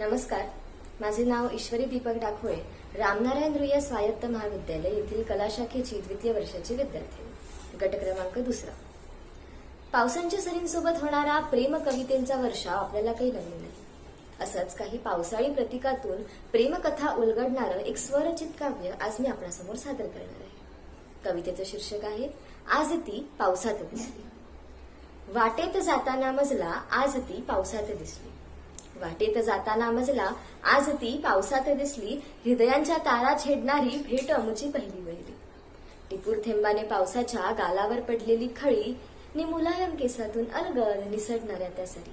नमस्कार. माझे नाव ईश्वरी दीपक डाखोळे रामनारायण रुईया स्वायत्त महाविद्यालय येथील कला शाखेची द्वितीय वर्षाची विद्यार्थी. गट क्रमांक दुसरा. पावसांच्या सरींसोबत होणारा प्रेम कवितेंचा वर्षाव आपल्याला काही नवीन नाही. असंच काही पावसाळी प्रतीकातून प्रेमकथा उलगडणारं एक स्वरचित काव्य आज मी आपणासमोर सादर करणार आहे. कवितेचं शीर्षक आहे आज ती पावसात दिसली. वाटेत जाताना मजला आज ती पावसात दिसली. वाटेत जाताना मजला आज ती पावसात दिसली हृदयांच्या तारा छेडणारी भेट अमुची पहिली वहिली टिपूर थेंबाने पावसाच्या गालावर पडलेली खळी नि मुलायम केसातून अलगद निसटणाऱ्या त्या सरी.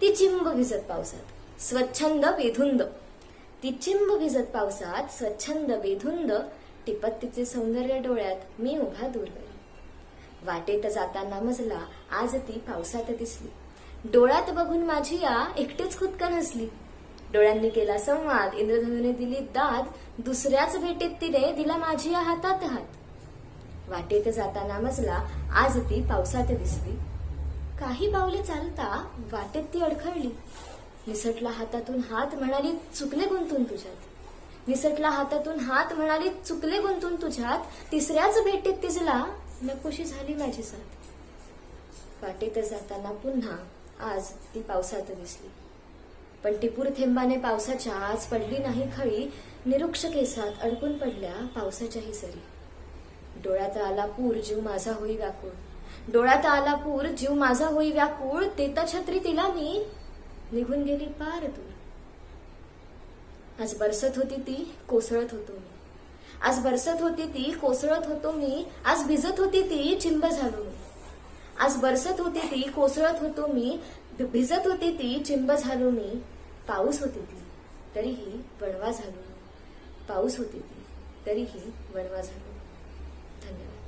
ती चिंब भिजत पावसात स्वच्छंद बेधुंद. ती चिंब भिजत पावसात स्वच्छंद बेधुंद टिपत तिचे सौंदर्य डोळ्यात मी उभा दूरवरी वाटेत जाताना मजला आज ती पावसात दिसली. डोळ्यात बघून माझी या एकटीच खुदका नसली. डोळ्यांनी केला संवाद इंद्रधनुने दिली दाद दुसऱ्याच भेटीत तिने दिला माझी या हातात हात. वाटेत जाताना मजला आज ती पावसात दिसली. काही पावले चालता वाटेत ती अडखळली. निसटला हातातून हात म्हणाली चुकले गुंतून तुझ्यात. निसटला हातातून हात म्हणाली चुकले गुंतून तुझ्यात. तिसऱ्याच भेटीत तिजला नकोशी झाली माझी साथ. वाटेत जाताना पुन्हा आज ती पावसात दिसली. पण टिपूर थेंबाने पावसाच्या आज पडली नाही खळी निरुक्ष केसात अडकून पडल्या पावसाच्याही सरी. डोळ्यात आला पूर जीव माझा होई व्याकुळ. डोळ्यात आला पूर जीव माझा होई व्याकुळ देता छत्री तिला मी निघून गेली पार दूर. आज बरसत होती ती कोसळत होतो मी. आज बरसत होती ती कोसळत होतो मी आज भिजत होती ती चिंब झालो मी. आज बरसत होती ती कोसळत होतो मी भिजत होती ती चिंब झालो मी पाऊस होती ती तरीही वणवा झालो पाऊस होती ती तरीही वणवा झालो धन्यवाद.